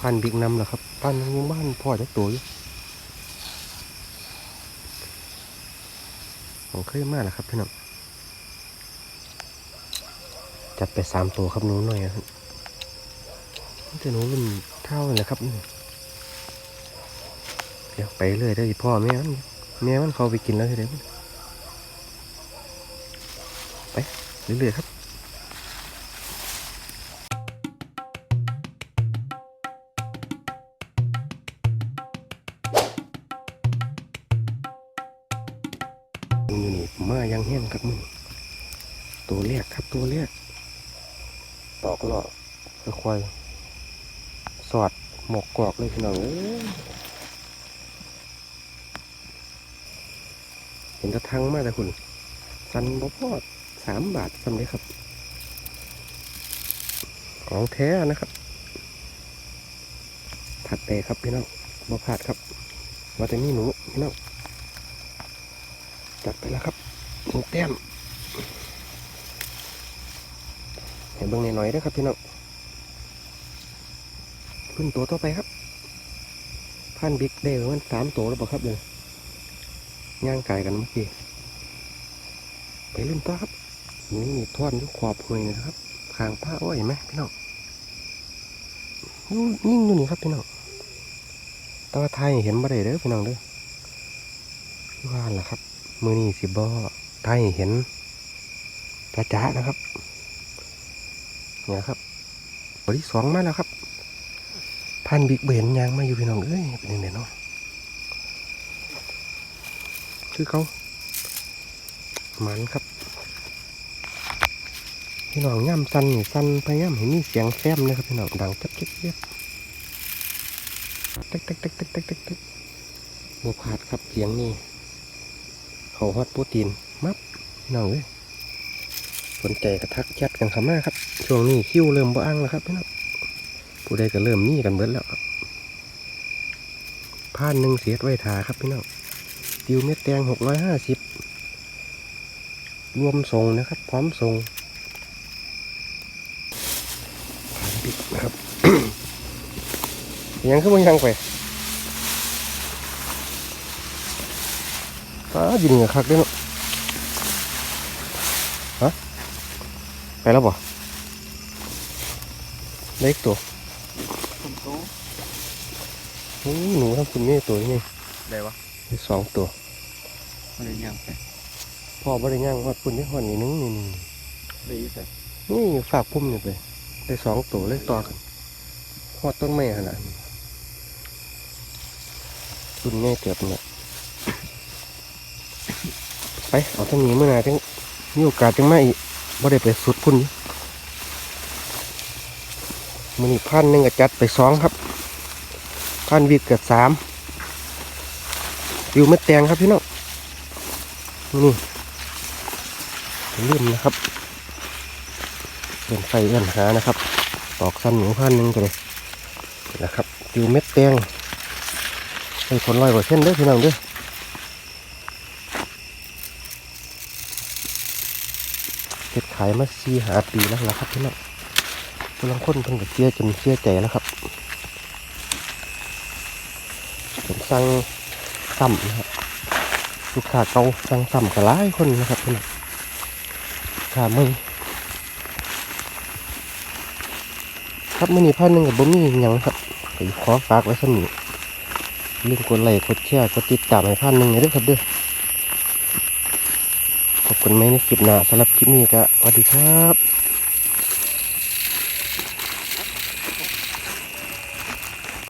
พันบิ๊กนำเหรอครับพันยังบ้านพ่อจะตัวอยู่ผมเคยมากแล้วครับพี่น้องจัดไปสามตัวครับหนูหน่อยครับนี่แต่หนูมันเท่าเลยครับเดี๋ยวไปเรื่อยได้พ่อแม่มันแม่มันเขาไปกินแล้วทีเดียวไปเรื่อยๆครับ อยู่นี่มายังแห้งครับมึงตัวแรกครับตัวแรกตอกเลาะค่อยๆสอดหมกกรอกเลยพี่น้องเห็นตะทังมากแต่คุณสันบ่พอดสามบาทสำเร็จครับ ของแท้นะครับผัดไปครับพี่น้องบ่พาดครับว่าแต่นี่หนูพี่น้อง จัดไปแล้วครับหนึ่งแต้มเห็นเบิ่งหน่อยๆเด้ครับพี่น้องขึ้นตัวต่อไปครับพันบิ๊กได้ประมันสามตัวแล้วเปล่าครับเลยย่างไก่กันเมื่อกี้ไปรุ่นต่อครับนี่มีท่อนยุขอบหวยนะครับขางผ้าอ้อยเห็นไหมพี่น้องยู่นิ่งอยู่นี่ครับพี่น้องตาไทยเห็นบ่ได้เด้อพี่น้องเด้อว่าล่ะครับ มือนี่สิบอไทยเห็นจ้าจ้านะครับ เนี่ยครับตัวที่สองมาแล้วครับพันบิ๊กเบนยางมาอยู่พี่น้องเอ้ยเป็นยังไงเนาะคือเขามันครับ พี่น้องย่ำสั้นนี่สั้นพยายามเห็นมีเสียงแซมเลยครับพี่น้องดังจับจับจับตึกตึกตึกตึกตึกตึกตึกบัวผาดครับเสียงนี่ เขาฮอตโปรตีนมับพี่น้องเอ้ยสนใจกระทักแชทกันขามาครับ ช่วงนี้คิวเริ่มบ่อังแล้วครับพี่น้องผู้ใดก็เริ่มมีกันเบิดแล้วครับผ่านหนึ่งเสียดไว้ทาครับพี่น้องติวเม็ดแดงหกร้อยห้าสิบรวมส่งนะครับ พร้อมส่งผ่านบิ๊กนะครับยังขึ้นมายังไป ป้ายิงเหงือคักเด้วยเนาะฮะไปแล้วบ่เล็กตัวผมโตโอ้ยหนูทำคุณแม่ตัวนี้ได้วะมีสองตัวมันเลยยังไปพ่อบริย่างวัดปุ่นที่หอนอีกนึงนี่นี่ได้ยี่สิบนี่ฝากพุ่มอยู่ไปได้สองตัวเลยต่อกันหอดต้นไม้ขนาดนี้รุ่นแม่เกือบเนี่ย ไปเอาทั้งนี้เมื่อไหร่จังมีโอกาสจังมาอีกบ่ได้ไปสุดพุ่นอยู่มือนี้พันหนึ่งก็จัดไปสองครับ พันวิกเกิดสามอยู่เม็ดแตงครับพี่น้องนี่อย่มนะครับเดินไฟเอื้อนหานะครับ ตอกสั้นหนูพันหนึ่งก็เลยนะครับอยู่เม็ดแตงให้ผลลอยกว่าเช่นเด้อพี่น้องเด้อ เก็ดขายมาสี่หาปีแล้วล่ะครับพี่น้องผู้ลังค้นเพิ่งกับเสียจนเสียใจแล้วครับผมสั่งซ้ำนะครับลูกค้าเก่าสั่งซ้ำกับหลายคนนะครับพี่น้องลูกค้าไม่ครับมื่อนี้พันหนึ่งกับบ่มีหยังครับขอฝากไว้สนิทลืมกดไลค์กดแชร์กดติดตามให้พันหนึ่งเลยครับเด้อ ขอบคุณไหมในคลิปหน้าสำหรับคลิปนี้ก็สวัสดีครับ